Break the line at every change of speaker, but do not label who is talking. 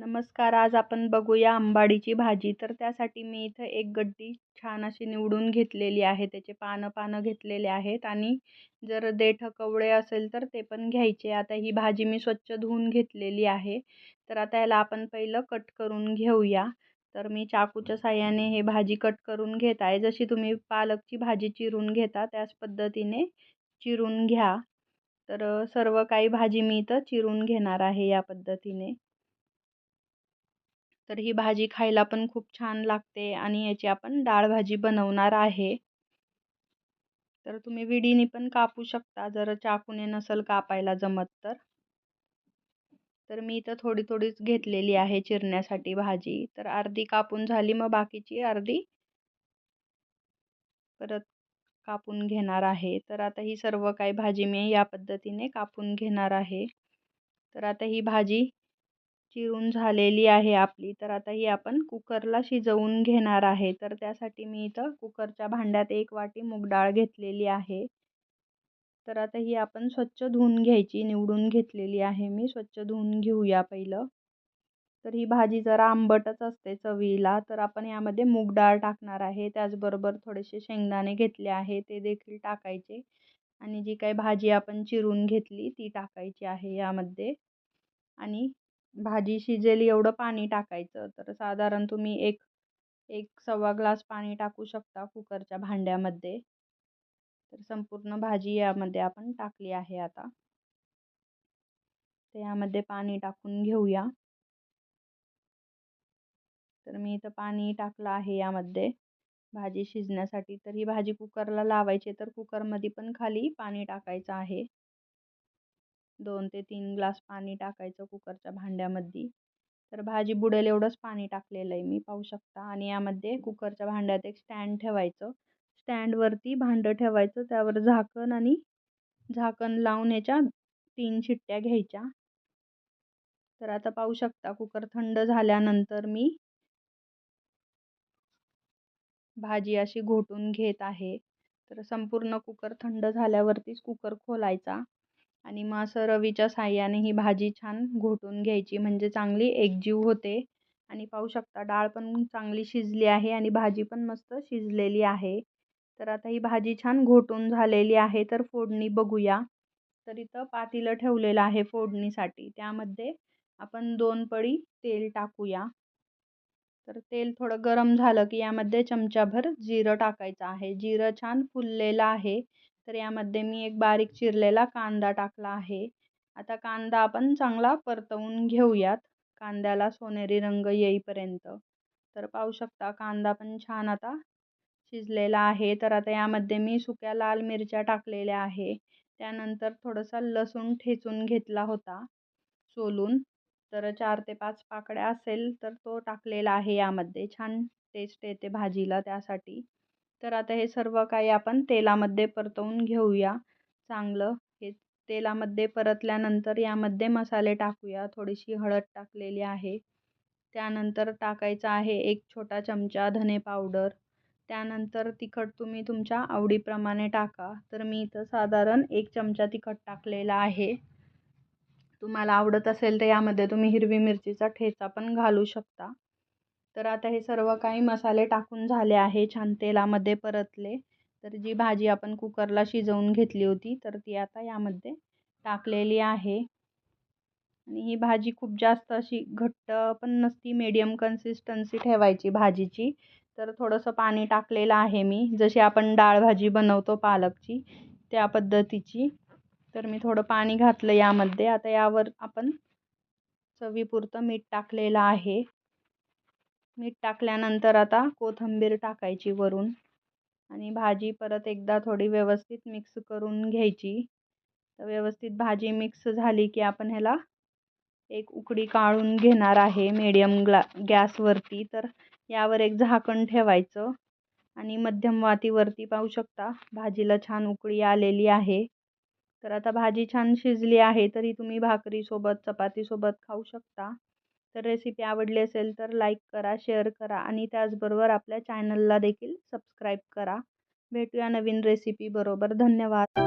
नमस्कार आज आपण बघूया आंबाडीची भाजी. तर त्यासाठी मी इथं एक गड्डी छान अशी निवडून घेतलेली आहे. त्याचे पानं पानं घेतलेले आहेत आणि जर देठ कवळे असेल तर ते पण घ्यायचे. आता ही भाजी मी स्वच्छ धुवून घेतलेली आहे. तर आता याला आपण पहिलं कट करून घेऊया. तर मी चाकूच्या साह्याने हे भाजी कट करून घेत आहे. जशी तुम्ही पालकची भाजी चिरून घेता त्याच पद्धतीने चिरून घ्या. तर सर्व काही भाजी मी इथं चिरून घेणार आहे या पद्धतीने. तर ही भाजी खायला पण खूप छान लागते आणि याची आपण डाळ भाजी बनवणार आहे. तर तुम्ही विडीने पण कापू शकता जर चाकूने नसल कापायला जमत तर. तर मी इथं थोडी थोडीच घेतलेली आहे चिरण्यासाठी भाजी. तर अर्धी कापून झाली मग बाकीची अर्धी परत कापून घेणार आहे. तर आता ही सर्व काही भाजी मी या पद्धतीने कापून घेणार आहे. तर आता ही भाजी चिरून झालेली आहे आपली. तर आता ही आपण कुकरला शिजवून घेणार आहे. तर त्यासाठी मी इथं कुकरच्या भांड्यात एक वाटी मूग डाळ घेतलेली आहे. तर आता ही आपण स्वच्छ धुवून घ्यायची निवडून घेतलेली आहे मी. स्वच्छ धुवून घेऊया पहिलं. तर ही भाजी जरा आंबटच असते चवीला. तर आपण यामध्ये मूग डाळ टाकणार आहे. त्याचबरोबर थोडेसे शेंगदाणे घेतले आहे. ते देखील टाकायचे. आणि जी काही भाजी आपण चिरून घेतली ती टाकायची आहे यामध्ये. आणि भाजी शिजेल एवढं पाणी टाकायचं तर साधारण तुम्ही एक एक सव्वा ग्लास पाणी टाकू शकता कुकरच्या भांड्यामध्ये. तर संपूर्ण भाजी यामध्ये आपण टाकली आहे आता. तर यामध्ये पाणी टाकून घेऊया. तर मी इथं पाणी टाकलं आहे यामध्ये. भाजी शिजण्यासाठी तर ही भाजी कुकरला लावायची तर कुकरमध्ये पण खाली पाणी टाकायचं आहे. दोन ते तीन ग्लास पाणी टाकायचं कुकरच्या भांड्यामध्ये. तर भाजी बुडेल एवढंच पाणी टाकलेलं आहे मी पाहू शकता. आणि यामध्ये कुकरच्या भांड्यात एक स्टँड ठेवायचं. स्टँडवरती भांडं ठेवायचं. त्यावर झाकण आणि झाकण लावून याच्या तीन शिट्ट्या घ्यायच्या. तर आता पाहू शकता कुकर थंड झाल्यानंतर मी भाजी अशी घोटून घेत आहे. तर संपूर्ण कुकर थंड झाल्यावरतीच कुकर खोलायचा. आणि मग असं रवीच्या साह्याने ही भाजी छान घोटून घ्यायची. म्हणजे चांगली एकजीव होते. आणि पाहू शकता डाळ पण चांगली शिजली आहे आणि भाजी पण मस्त शिजलेली आहे. तर आता ही भाजी छान घोटून झालेली आहे. तर फोडणी बघूया. तर इथं पातीलं ठेवलेलं आहे फोडणीसाठी. त्यामध्ये आपण दोन पळी तेल टाकूया. तर तेल थोडं गरम झालं की यामध्ये चमचाभर जिरं टाकायचं आहे. जिरं छान फुललेलं आहे. तर यामध्ये मी एक बारीक चिरलेला कांदा टाकला आहे. आता कांदा आपण चांगला परतवून घेऊयात कांद्याला सोनेरी रंग येईपर्यंत. तर पाहू शकता कांदा पण छान आता शिजलेला आहे. तर आता यामध्ये मी सुक्या लाल मिरच्या टाकलेल्या आहे. त्यानंतर थोडंसं लसूण ठेचून घेतला होता सोलून. तर चार ते पाच पाकड्या असेल तर तो टाकलेला आहे यामध्ये. छान टेस्ट येते भाजीला त्यासाठी. तर आता हे सर्व काही आपण तेलामध्ये परतवून घेऊया. चांगलं. हे तेलामध्ये परतल्यानंतर यामध्ये मसाले टाकूया. थोडीशी हळद टाकलेली आहे. त्यानंतर टाकायचं आहे एक छोटा चमचा धने पावडर. त्यानंतर तिखट तुम्ही तुमच्या आवडीप्रमाणे टाका. तर मी इथं साधारण एक चमचा तिखट टाकलेला आहे. तुम्हाला आवडत असेल तर यामध्ये तुम्ही हिरवी मिरचीचा ठेचा पण घालू शकता. तर आता हे सर्व काही मसाले टाकून झाले आहे छान तेलामध्ये परतले. तर जी भाजी आपण कुकरला शिजवून घेतली होती तर ती आता यामध्ये टाकलेली आहे. आणि ही भाजी खूप जास्त अशी घट्ट पण नसती मीडियम कन्सिस्टन्सी ठेवायची भाजीची. तर थोडंसं पाणी टाकलेलं आहे मी. जशी आपण डाळ भाजी बनवतो पालकची त्या पद्धतीची. तर मी थोडं पाणी घातलं यामध्ये. आता यावर आपण चवीपुरतं मीठ टाकलेलं आहे. मीठ टाकल्यानंतर आता कोथिंबीर टाकायची वरून आणि भाजी परत एकदा थोडी व्यवस्थित मिक्स करून घ्यायची. तर व्यवस्थित भाजी मिक्स झाली की आपण ह्याला एक उकडी काढून घेणार आहे मीडियम ग्ला गॅसवरती तर यावर एक झाकण ठेवायचं आणि मध्यम वातीवरती पाहू शकता भाजीला छान उकळी आलेली आहे. तर आता भाजी छान शिजली आहे तरी तुम्ही भाकरीसोबत चपातीसोबत खाऊ शकता. तर रेसिपी आवडली असेल तर लाईक करा शेअर करा आणि त्याचबरोबर आपल्या चॅनलला देखील सबस्क्राईब करा. भेटूया नवीन रेसिपी बरोबर. धन्यवाद.